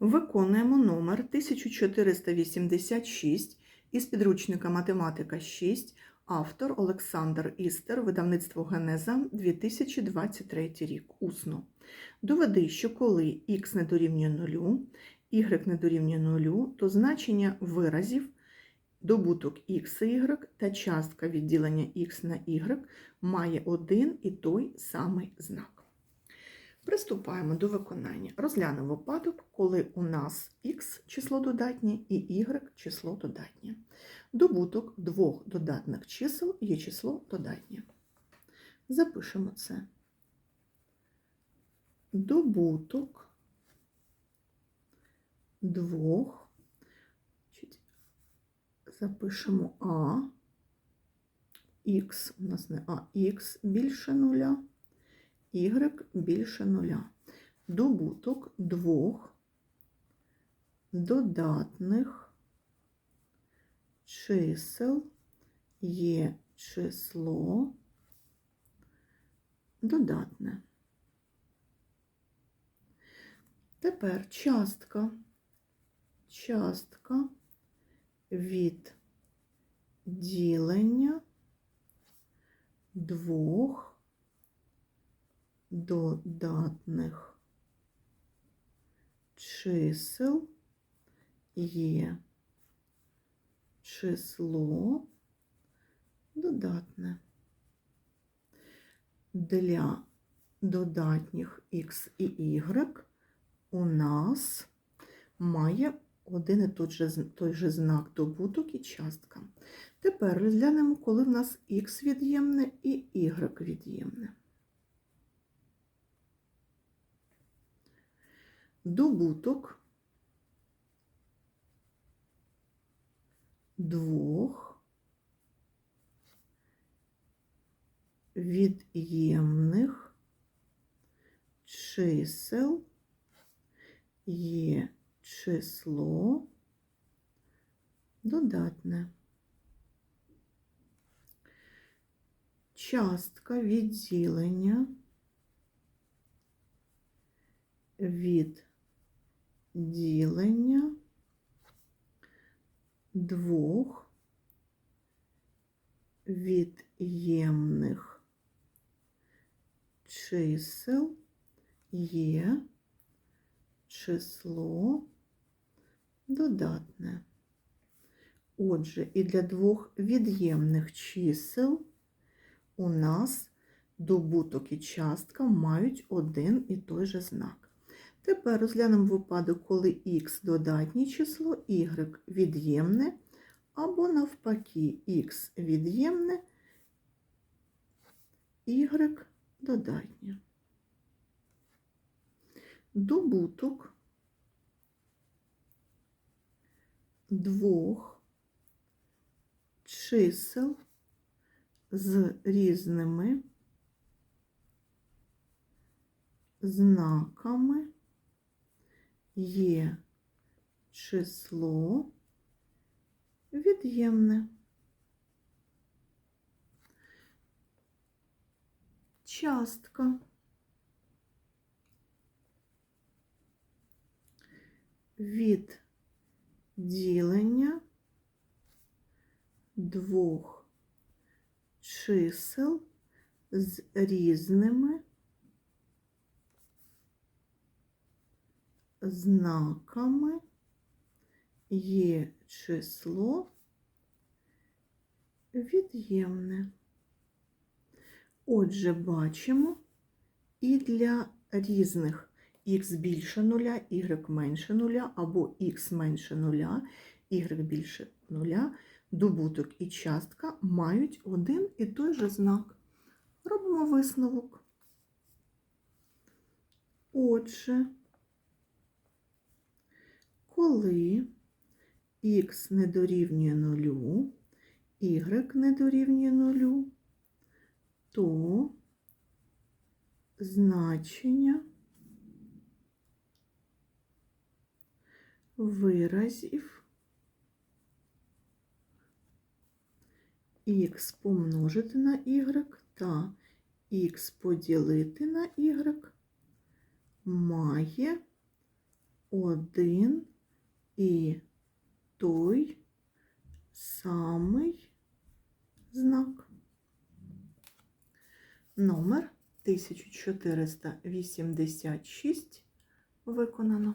Виконуємо номер 1486 із підручника Математика 6, автор Олександр Істер, видавництво Генеза 2023 рік. Усно. Доведи, що коли х не дорівнює 0, y не дорівнює 0, то значення виразів добуток x і y та частка відділення x на y має один і той самий знак. Приступаємо до виконання. Розглянемо випадок, коли у нас х число додатнє і y число додатнє. Добуток двох додатних чисел є число додатнє. Запишемо це. Добуток двох. Запишемо А. Х у нас не А, х більше нуля y більше нуля. Добуток двох додатних чисел є число додатне. Тепер частка. Частка від ділення двох додатних чисел є число додатне. Для додатніх x і y у нас має один і той же, той же знак добуток і частка. Тепер розглянемо, коли в нас х від'ємне і y від'ємне. Добуток двох від'ємних чисел є число додатне. Частка відділення від ділення двох від'ємних чисел є число додатне. Отже, і для двох від'ємних чисел у нас добуток і частка мають один і той же знак. Тепер розглянемо випадок, коли х додатнє число, y від'ємне, або навпаки х від'ємне, y додатнє. Добуток двох чисел з різними знаками є число від'ємне. Частка від ділення двох чисел з різними знаками є число від'ємне. Отже, бачимо і для різних х більше нуля, y менше нуля, або х менше нуля, y більше нуля, добуток і частка мають один і той же знак. Робимо висновок. Отже, коли х не дорівнює нулю, y не дорівнює нулю, то значення виразів х помножити на y та х поділити на y має один і той самий знак. Номер 1486 виконано.